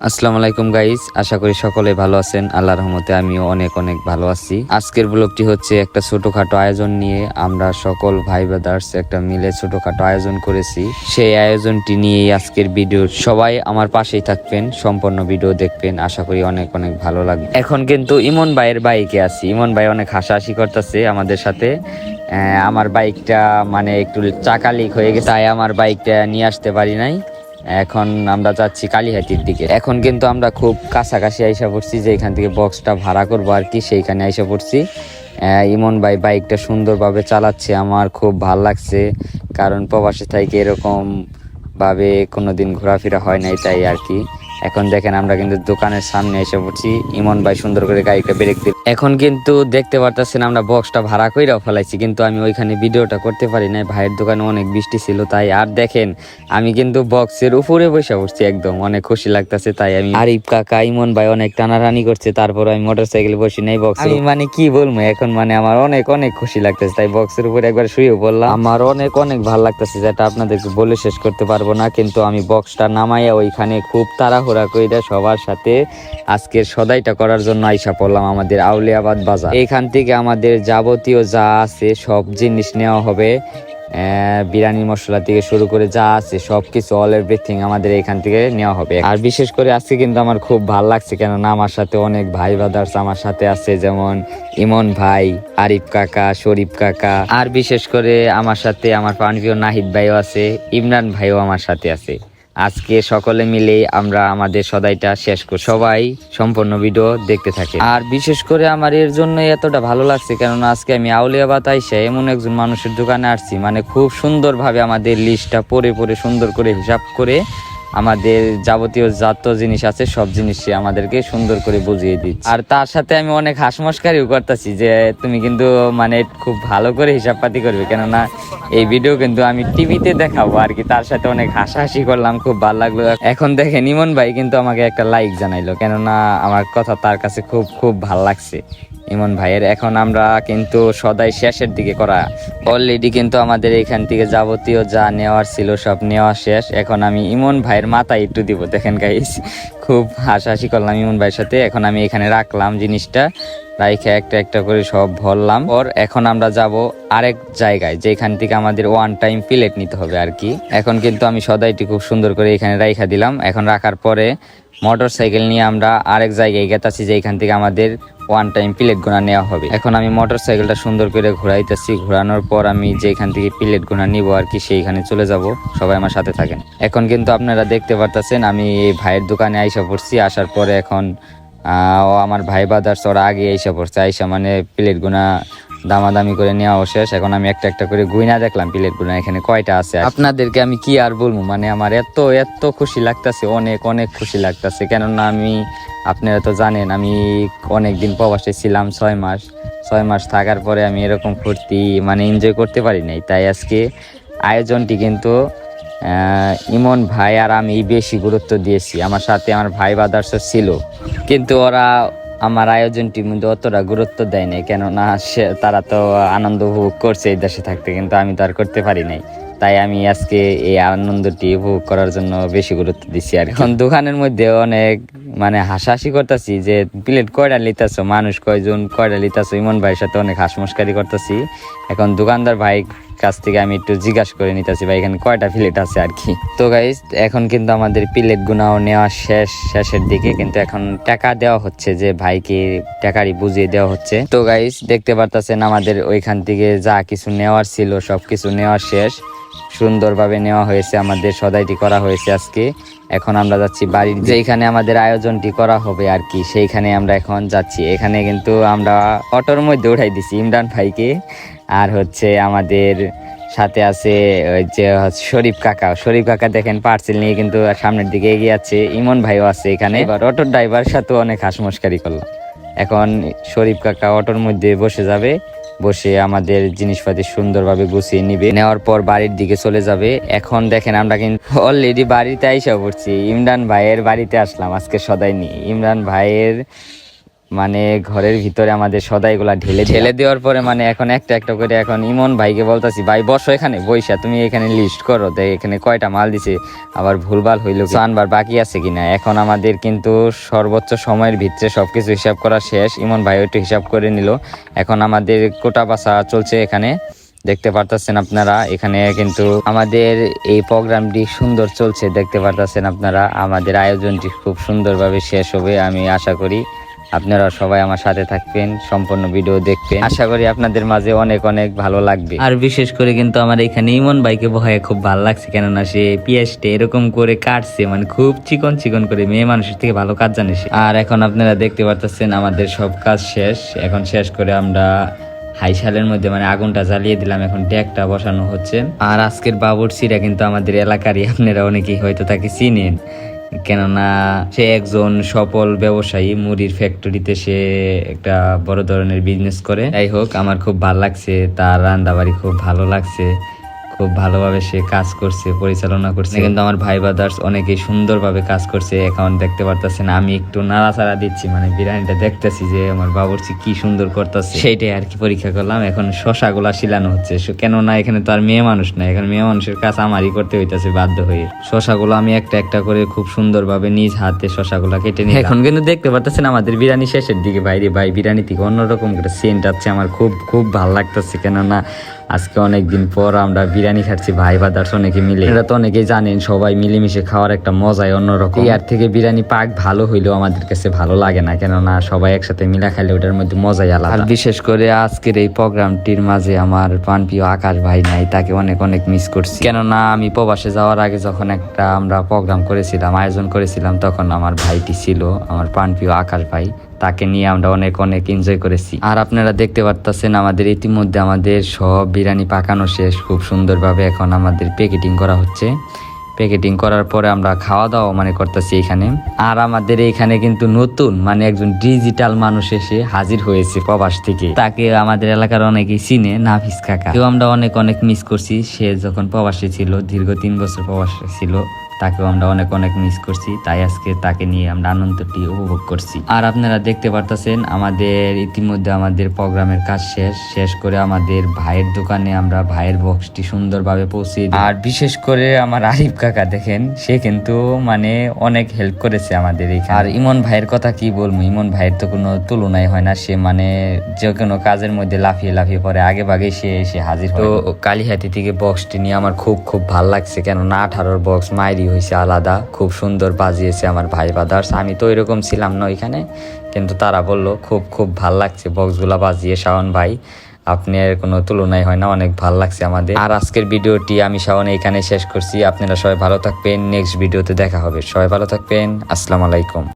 আসসালামু আলাইকুম গাইস আশা করি সকলে ভালো আছেন। আল্লাহ রহমতে আমিও অনেক অনেক ভালো আছি। আজকের ব্লগটি হচ্ছে একটা ছোটখাটো আয়োজন নিয়ে আমরা সকল ভাই ব্রাদার্স একটা মিলে ছোটখাটো আয়োজন করেছি। সেই আয়োজনটি নিয়েই আজকের ভিডিও সবাই আমার পাশেই থাকবেন, সম্পূর্ণ ভিডিও দেখবেন। আশা করি অনেক অনেক ভালো লাগবে। এখন কিন্তু ইমন ভাইয়ের বাইকে আছি। ইমন ভাই অনেক হাসাহাসি করতেছে আমাদের সাথে। আমার বাইকটা মানে একটু চাকা লিক হয়ে গেছে, তাই আমার বাইকটা নিয়ে আসতে পারি নাই। এখন আমরা যাচ্ছি কালীহাটির দিকে। এখন কিন্তু আমরা খুব কাছাকাছি আইসা পড়ছি যে এখান থেকে বক্সটা ভাড়া করব আর কি, সেইখানে আইসা পড়ছি। ইমন ভাই বাইকটা সুন্দরভাবে চালাচ্ছে, আমার খুব ভালো লাগছে। কারণ প্রবাসী থেকে এরকম ভাবে কোনোদিন ঘোরাফেরা হয় নাই তাই আর কি। এখন দেখেন আমরা কিন্তু দোকানের সামনে এসে পড়ছি। ইমন ভাই সুন্দর করে গাড়িটা ব্রেক দিল। এখন কিন্তু দেখতে পারতেছেন আমরা বক্সটা ভাড়া কইরাও ফেলাইছি কিন্তু আমি ওইখানে ভিডিওটা করতে পারি নাই। ভাইয়ের দোকানে অনেক বৃষ্টি ছিল তাই আর দেখেন আমি কিন্তু বক্সের উপরে বসে পড়ছি একদম অনেক খুশি লাগতেছে তাই আমি আরিফ কাকা ইমন ভাই অনেক টানাটানি করছে তারপর আমি মোটর সাইকেল বসি নাই বক্স আমি মানে কি বলব এখন মানে আমার অনেক অনেক খুশি লাগতেছে তাই বক্সের উপরে একবার শুয়ে বললাম আমার অনেক অনেক ভালো লাগতেছে যেটা আপনাদেরকে বলে শেষ করতে পারব না কিন্তু আমি বক্সটা নামাইয়া ওইখানে খুব তাড়াহুড়া কইরা সবার সাথে আজকের সদাইটা করার জন্য আইসা পড়লাম আমাদের আউলিয়াবাদ বাজার। এইখান থেকে আমাদের যাবতীয় যা আছে, সব জিনিস নেওয়া হবে। বিরিয়ানি মশলা থেকে শুরু করে যা আছে, সবকিছু অল এভরিথিং আমাদের এখান থেকে নেওয়া হবে। আর বিশেষ করে আজকে কিন্তু আমার খুব ভালো লাগছে, কেননা আমার সাথে অনেক ভাই ব্রাদার্স আমার সাথে আছে, যেমন ইমন ভাই, আরিফ কাকা, শরীফ কাকা। আর বিশেষ করে আমার সাথে আমার প্রাণপ্রিয় নাহিদ ভাইও আছে, ইমরান ভাইও আমার সাথে আছে। আজকে সকলে মিলে আমরা আমাদের সদাইটা শেষ করি সবাই সম্পূর্ণ ভিডিও দেখতে থাকে আর বিশেষ করে আমার এর জন্য এতটা ভালো লাগছে কারণ আজকে আমি আউলিয়াবাদ আইসা এমন একজন মানুষের দোকানে আসছি মানে খুব সুন্দরভাবে আমাদের লিস্টটা পরে পরে সুন্দর করে হিসাব করে আমাদের যাবতীয় যত জিনিস আছে, সব জিনিস সে আমাদেরকে সুন্দর করে বুঝিয়ে দিচ্ছে। আর তার সাথে আমি অনেক হাসমস্কারিও করতেছি যে তুমি কিন্তু মানে খুব ভালো করে হিসাব পাতি করবে, কেননা এই ভিডিও কিন্তু আমি টিভিতে দেখাবো আর কি। তার সাথে অনেক হাসাহাসি করলাম, খুব ভালো লাগল। এখন দেখেন, ইমন ভাই কিন্তু আমাকে একটা লাইক জানাইলো, কেননা আমার কথা তার কাছে খুব খুব ভালো লাগছে। ইমন ভাইয়ের। এখন আমরা কিন্তু সদাই শেষের দিকে করা। অলরেডি কিন্তু আমাদের এখান থেকে যাবতীয় যা নেওয়ার ছিল সব নেওয়া শেষ। এখন আমি ইমন ভাইয়ের মাথায় একটু দিব। দেখেন গাইস খুব হাসাহাসি করলাম ইমন ভাইয়ের সাথে। এখন আমি এখানে রাখলাম জিনিসটা। রাইখে একটা একটা করে সব ভরলাম। ওর এখন আমরা যাব আরেক জায়গায়, যেখান থেকে আমাদের ওয়ান টাইম প্লেট নিতে হবে আর কি। এখন কিন্তু আমি সদাইটি খুব সুন্দর করে এখানে রাইখা দিলাম। এখন রাখার পরে মোটর সাইকেল নিয়ে আমরা আরেক জায়গায় গেতাছি, যেখান থেকে আমাদের ওয়ান টাইম প্লেট গোনা নেওয়া হবে। এখন আমি মোটর সাইকেলটা সুন্দর করে ঘোরাইতেছি। ঘোরানোর পর আমি যেখান থেকে প্লেট গোনা নিব আর কি, সেইখানে চলে যাব। সবাই আমার সাথে থাকেন। এখন কিন্তু আপনারা দেখতে পারতেছেন, আমি এই ভাইয়ের দোকানে আইসা পড়ছি। আসার পরে এখন ও আমার ভাই বাদার্স, ওরা আগে আইসা পড়ছে, আইসা মানে প্লেট গোনা দামাদামি করে নেওয়া শেষ। এখন আমি একটা একটা করে গুইনা দেখলাম প্লেট গুনা, এখানে কয়টা আছে আপনাদেরকে আমি কি আর বলব? মানে আমার এত এত খুশি লাগতাছে, অনেক অনেক খুশি লাগতেছে। কেননা আমি, আপনারা তো জানেন, আমি অনেক দিন প্রবাসে ছিলাম ছয় মাস। ছয় মাস থাকার পরে আমি এরকম ফুর্তি মানে এনজয় করতে পারি নাই। তাই আজকে আয়োজনটি কিন্তু ইমন ভাই আর আমি বেশি গুরুত্ব দিয়েছি। আমার সাথে আমার ভাই বাদার্স ছিল। কিন্তু ওরা আমার আয়োজনটির মধ্যে অতটা গুরুত্ব দেয় নাই। কেননা সে, তারা তো আনন্দ উপভোগ করছে এই দেশে থাকতে। কিন্তু আমি তো আর করতে পারি নাই। তাই আমি আজকে এই আনন্দটি উপভোগ করার জন্য বেশি গুরুত্ব দিচ্ছি আর এখন দোকানের মধ্যে অনেক মানে হাসাহাসি করতেছি যে, প্লেট কয়টা লিতাছো মানুষ কয়জন কয়টা লিতাছো ইমন ভাইয়ের সাথে অনেক হাসমস্কারি করতেছি। এখন দোকানদার ভাই কাছ থেকে আমি একটু জিজ্ঞাসা করে নিতেছি, ভাই, এখানে কয়টা প্লেট আছে আর কি? তো গাইজ এখন কিন্তু আমাদের প্লেট গুনাও নেওয়া শেষ, শেষের দিকে কিন্তু এখন টাকা দেওয়া হচ্ছে যে ভাইকে টাকারই বুঝিয়ে দেওয়া হচ্ছে। তো গাইজ দেখতে পারতেছেন আমাদের ওইখান থেকে যা কিছু নেওয়ার ছিল সব কিছু নেওয়া শেষ। সুন্দরভাবে নেওয়া হয়েছে, আমাদের সদাইটি করা হয়েছে আজকে। এখন আমরা যাচ্ছি বাড়ির যেখানে আমাদের আয়োজনটি করা হবে আর কি, সেইখানে আমরা এখন যাচ্ছি। এখানে কিন্তু আমরা অটোর মধ্যে উঠাই দিছি ইমরান ভাইকে। আর হচ্ছে আমাদের সাথে আছে ওই যে শরীফ কাকা। শরীফ কাকা দেখেন পার্সেল নিয়ে কিন্তু সামনের দিকে এগিয়ে যাচ্ছে। ইমন ভাইও আছে এখানে। এবার অটোর ড্রাইভার সাথেও অনেক হাসমস্কারি করলাম এখন শরীফ কাকা অটোর মধ্যে বসে যাবে। বসে আমাদের জিনিসপাতি সুন্দরভাবে গুছিয়ে নিবে। নেওয়ার পর বাড়ির দিকে চলে যাবে। এখন দেখেন আমরা কিন্তু অলরেডি বাড়িতে আইসা পড়ছি। ইমরান ভাইয়ের বাড়িতে আসলাম। আজকে সদাই নিয়ে ইমরান ভাইয়ের মানে ঘরের ভিতরে আমাদের সদাইগুলা ঢেলে ঢেলে দেওয়ার পরে মানে এখন একটা একটা করে এখন ইমন ভাইকে বলতাছি, ভাই, বসো এখানে, বইসা, তুমি এখানে লিস্ট করো দেখ এখানে কয়টা মাল দিছে, আবার ভুলভাল হইল আনবার বাকি আছে কিনা? এখন আমাদের কিন্তু সর্বোচ্চ সময়ের ভিতরে সবকিছু হিসাব করা শেষ। ইমন ভাই একটু হিসাব করে নিল। এখন আমাদের কোটা বাসা চলছে এখানে। দেখতে পারতেছেন আপনারা, এখানে কিন্তু আমাদের এই প্রোগ্রামটি সুন্দর চলছে, দেখতে পারতেছেন আপনারা। আমাদের আয়োজনটি খুব সুন্দরভাবে শেষ হবে, আমি আশা করি। আপনারা সবাই আমার সাথে থাকবেন, সম্পূর্ণ ভিডিও দেখবেন। আশা করি আপনাদের মাঝে অনেক অনেক ভালো লাগবে। আর বিশেষ করে কিন্তু আমার এখানে ইমন ভাইকে ভয়ে খুব ভালো লাগছে, কেননা সে পিএসটা এরকম করে কাটছে মানে খুব চিকন চিকন করে, মেয়ে মানুষের থেকে ভালো কাজ জানে সে। আর এখন আপনারা দেখতে পারতেছেন আমাদের সব কাজ শেষ। এখন শেষ করে আমরা হাইশালের মধ্যে মানে আগুনটা জ্বালিয়ে দিলাম, এখন ট্যাগটা বসানো হচ্ছে। আর আজকের বাবুরচিরা কিন্তু আমাদের এলাকারই, আপনারা অনেকেই হয়তো তাকে চিনেন। কেননা সে একজন সফল ব্যবসায়ী, মুড়ির ফ্যাক্টরিতে সে একটা বড় ধরনের বিজনেস করে। যাই হোক, আমার খুব ভালো লাগছে, তার রান্দাবাড়ি খুব ভালো লাগছে। খুব ভালোভাবে সে কাজ করছে, পরিচালনা করছে। কিন্তু আমার ভাই ব্রাদার্স অনেকেই সুন্দরভাবে কাজ করছে এখন দেখতে পারতেছেন। আমি একটু নাড়াচাড়া দিচ্ছি মানে বিরিয়ানিটা দেখতেছি যে আমার বাবুর্চি কি সুন্দর করতেছে। সেইটাই আর কি পরীক্ষা করলাম, এখন শশাগুলা শিলানো হচ্ছে। কেননা এখানে তো আর মেয়ে মানুষ না এখানে মেয়ে মানুষের কাজ আমারই করতে হইতাছে, বাধ্য হয়ে। শশাগুলো আমি একটা একটা করে খুব সুন্দরভাবে নিজ হাতে শশাগুলা কেটে নিই এখন কিন্তু দেখতে পারতেছেন আমাদের বিরিয়ানি শেষের দিকে, বাইরে ভাই, বিরিয়ানি থেকে অন্যরকম একটা সেন্ট আছে আমার খুব খুব ভালো লাগতেছে, কেননা আজকে অনেকদিন পর আমরা বিরিয়ানি খাচ্ছি ভাই বাদার্স অনেকে মিলে। এটা তো অনেকেই জানেন সবাই মিলেমিশে খাওয়ার একটা মজাই অন্যরকম। ইয়ার থেকে বিরিয়ানি পাক ভালো হইলেও আমাদের কাছে ভালো লাগে না কেননা সবাই একসাথে মিলা খাইলে ওটার মধ্যে মজাই আলাদা। আর বিশেষ করে আজকের এই প্রোগ্রামটির মাঝে আমার প্রাণপ্রিয় আকাশ ভাই নাই তাকে অনেক অনেক মিস করছি। কেননা আমি প্রবাসে যাওয়ার আগে যখন একটা আমরা প্রোগ্রাম করেছিলাম আয়োজন করেছিলাম তখন আমার ভাইটি ছিল আমার প্রাণপ্রিয় আকাশ ভাই। তাকে নিয়ে আমরা অনেক অনেক এনজয় করেছি। আর আপনারা দেখতে পারতেছেন আমাদের ইতিমধ্যে আমাদের সব বিরিয়ানি পাকানো শেষ, খুব সুন্দরভাবে এখন আমাদের প্যাকেটিং করা হচ্ছে। প্যাকেটিং করার পরে আমরা খাওয়া দাওয়া মানে করতেছি এখানে। আর আমাদের এখানে কিন্তু নতুন মানে একজন ডিজিটাল মানুষ এসে হাজির হয়েছে প্রবাস থেকে। তাকে আমাদের এলাকার অনেকেই চিনে, নাফিস কাকা। কেউ আমরা অনেক অনেক মিস করছি। সে যখন প্রবাসী ছিল, দীর্ঘ তিন বছর প্রবাসী ছিল তাকেও আমরা অনেক অনেক মিস করছি, তাই আজকে তাকে নিয়ে আমরা আনন্দটি উপভোগ করছি। আর আপনারা দেখতে পারতেছেন, আমাদের ইতিমধ্যে আমাদের প্রোগ্রামের কাজ শেষ শেষ করে আমাদের ভাইয়ের দোকানে আমরা ভাইয়ের বক্সটি সুন্দরভাবে পৌঁছে আর বিশেষ করে আমার আরিফ কাকা দেখেন, সে কিন্তু মানে অনেক হেল্প করেছে আমাদের এখানে। আর ইমন ভাইয়ের কথা কি বলব, ইমন ভাইয়ের তো কোনো তুলনাই হয় না, সে মানে যে কোনো কাজের মধ্যে লাফিয়ে লাফিয়ে পরে আগে ভাগে সে এসে হাজির। তো কালীহাতি থেকে বক্সটি নিয়ে আমার খুব খুব ভালো লাগছে, কেননা আঠারোর বক্স হয়েছে আলাদা, খুব সুন্দর বাজিয়েছে আমার ভাই বাদার্স আমি তো এরকম ছিলাম না ওইখানে, কিন্তু তারা বলল, খুব খুব ভালো লাগছে বক্সগুলা বাজিয়ে, শাওন ভাই। আপনি আপনার কোনো তুলনাই হয় না, অনেক ভালো লাগছে আমাদের। আর আজকের ভিডিওটি আমি, শাওন এখানে শেষ করছি। আপনারা সবাই ভালো থাকবেন। নেক্সট ভিডিওতে দেখা হবে। সবাই ভালো থাকবেন। আসসালামু আলাইকুম।